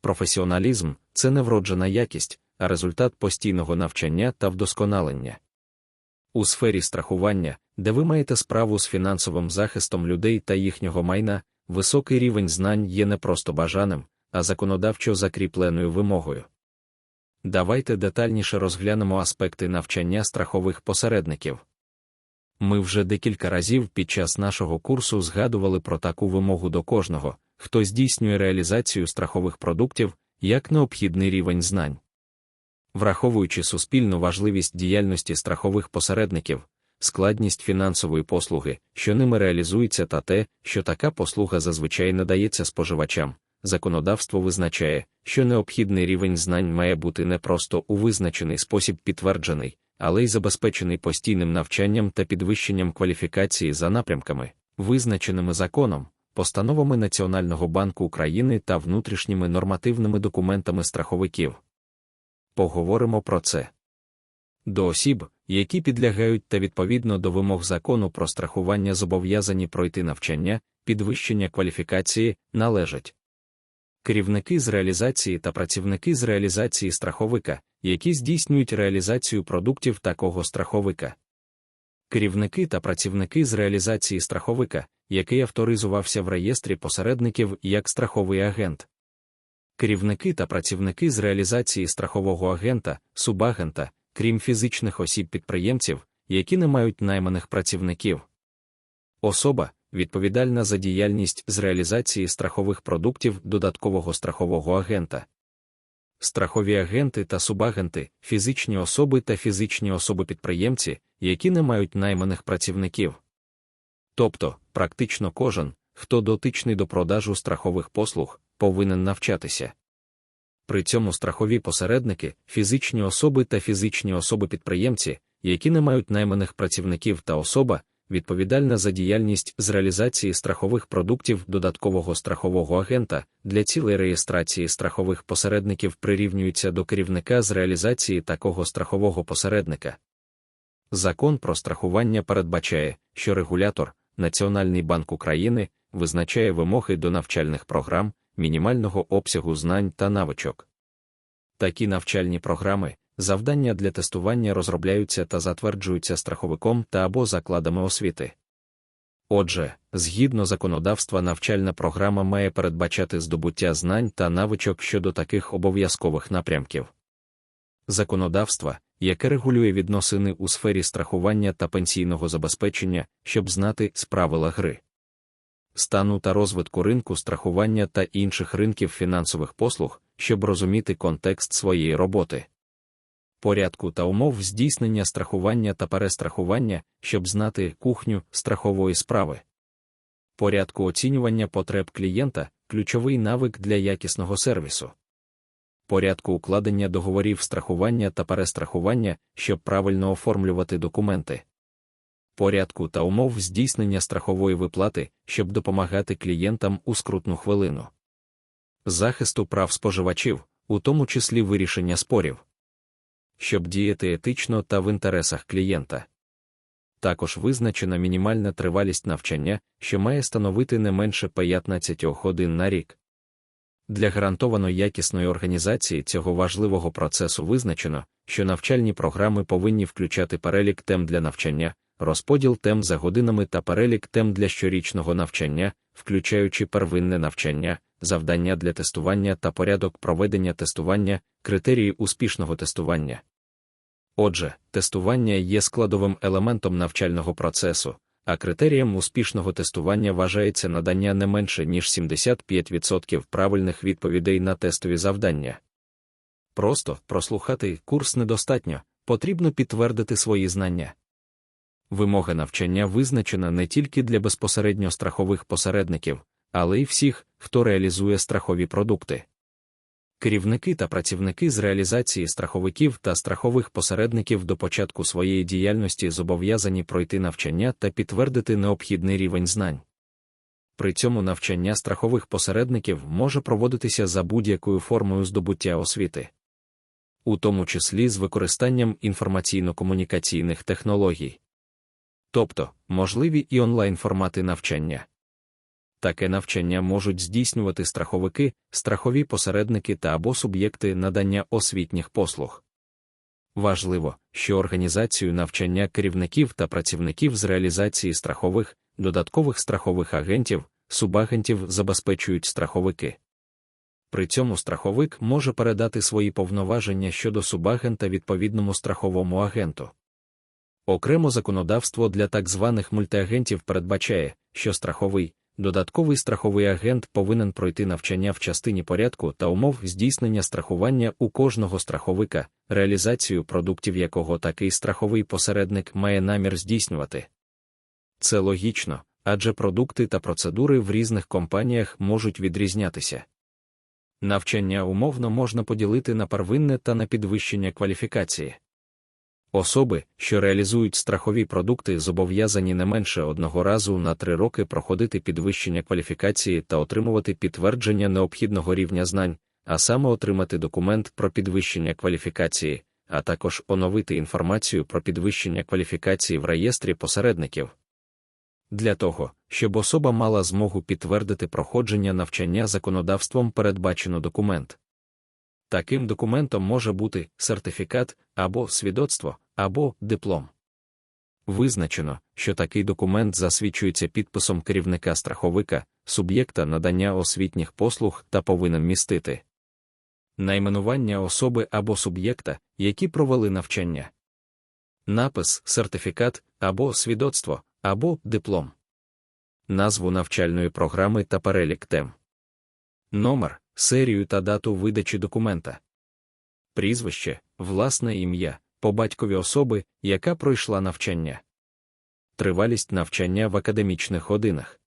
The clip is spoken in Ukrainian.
Професіоналізм це не вроджена якість, а результат постійного навчання та вдосконалення. У сфері страхування, де ви маєте справу з фінансовим захистом людей та їхнього майна, високий рівень знань є не просто бажаним, а законодавчо закріпленою вимогою. Давайте детальніше розглянемо аспекти навчання страхових посередників. Ми вже декілька разів під час нашого курсу згадували про таку вимогу до кожного, хто здійснює реалізацію страхових продуктів як необхідний рівень знань. Враховуючи суспільну важливість діяльності страхових посередників, складність фінансової послуги, що ними реалізується, та те, що така послуга зазвичай надається споживачам, законодавство визначає, що необхідний рівень знань має бути не просто у визначений спосіб підтверджений, але й забезпечений постійним навчанням та підвищенням кваліфікації за напрямками, визначеними законом, постановами Національного банку України та внутрішніми нормативними документами страховиків. Поговоримо про це. До осіб, які підлягають та відповідно до вимог закону про страхування зобов'язані пройти навчання, підвищення кваліфікації, належать керівники з реалізації та працівники з реалізації страховика, які здійснюють реалізацію продуктів такого страховика. Керівники та працівники з реалізації страховика, який авторизувався в реєстрі посередників як страховий агент. Керівники та працівники з реалізації страхового агента, субагента, крім фізичних осіб-підприємців, які не мають найманих працівників. Особа, відповідальна за діяльність з реалізації страхових продуктів додаткового страхового агента. Страхові агенти та субагенти, фізичні особи та фізичні особи-підприємці, які не мають найманих працівників. Тобто, практично кожен, хто дотичний до продажу страхових послуг, повинен навчатися. При цьому страхові посередники, фізичні особи та фізичні особи-підприємці, які не мають найманих працівників та особа, відповідальна за діяльність з реалізації страхових продуктів додаткового страхового агента для цілей реєстрації страхових посередників прирівнюється до керівника з реалізації такого страхового посередника. Закон про страхування передбачає, що регулятор, Національний банк України, визначає вимоги до навчальних програм, мінімального обсягу знань та навичок. Такі навчальні програми, завдання для тестування розробляються та затверджуються страховиком та або закладами освіти. Отже, згідно законодавства, навчальна програма має передбачати здобуття знань та навичок щодо таких обов'язкових напрямків. Законодавства, яке регулює відносини у сфері страхування та пенсійного забезпечення, щоб знати з правила гри. Стану та розвитку ринку страхування та інших ринків фінансових послуг, щоб розуміти контекст своєї роботи, порядку та умов здійснення страхування та перестрахування, щоб знати кухню страхової справи, порядку оцінювання потреб клієнта ключовий навик для якісного сервісу. Порядку укладення договорів страхування та перестрахування, щоб правильно оформлювати документи порядку та умов здійснення страхової виплати, щоб допомагати клієнтам у скрутну хвилину, захисту прав споживачів, у тому числі вирішення спорів, щоб діяти етично та в інтересах клієнта. Також визначена мінімальна тривалість навчання, що має становити не менше 15 годин на рік. Для гарантовано якісної організації цього важливого процесу визначено, що навчальні програми повинні включати перелік тем для навчання, розподіл тем за годинами та перелік тем для щорічного навчання, включаючи первинне навчання, завдання для тестування та порядок проведення тестування, критерії успішного тестування. Отже, тестування є складовим елементом навчального процесу, а критерієм успішного тестування вважається надання не менше ніж 75% правильних відповідей на тестові завдання. Просто прослухати курс недостатньо, потрібно підтвердити свої знання. Вимога навчання визначена не тільки для безпосередньо страхових посередників, але й всіх, хто реалізує страхові продукти. Керівники та працівники з реалізації страховиків та страхових посередників до початку своєї діяльності зобов'язані пройти навчання та підтвердити необхідний рівень знань. При цьому навчання страхових посередників може проводитися за будь-якою формою здобуття освіти, у тому числі з використанням інформаційно-комунікаційних технологій тобто можливі і онлайн формати навчання. Таке навчання можуть здійснювати страховики, страхові посередники та або суб'єкти надання освітніх послуг. Важливо, що організацію навчання керівників та працівників з реалізації страхових, додаткових страхових агентів, субагентів забезпечують страховики. При цьому страховик може передати свої повноваження щодо субагента відповідному страховому агенту. Окремо законодавство для так званих мультиагентів передбачає, що страховий, додатковий страховий агент повинен пройти навчання в частині порядку та умов здійснення страхування у кожного страховика, реалізацію продуктів якого такий страховий посередник має намір здійснювати. Це логічно, адже продукти та процедури в різних компаніях можуть відрізнятися. Навчання умовно можна поділити на первинне та на підвищення кваліфікації. Особи, що реалізують страхові продукти, зобов'язані не менше одного разу на три роки проходити підвищення кваліфікації та отримувати підтвердження необхідного рівня знань, а саме отримати документ про підвищення кваліфікації, а також оновити інформацію про підвищення кваліфікації в реєстрі посередників. Для того, щоб особа мала змогу підтвердити проходження навчання законодавством передбачено документ. Таким документом може бути сертифікат або свідоцтво, або диплом. Визначено, що такий документ засвідчується підписом керівника страховика, суб'єкта надання освітніх послуг та повинен містити найменування особи або суб'єкта, які провели навчання, напис, сертифікат або свідоцтво, або диплом, назву навчальної програми та перелік тем, номер, серію та дату видачі документа, прізвище, власне ім'я, по батькові особи, яка пройшла навчання, тривалість навчання в академічних годинах.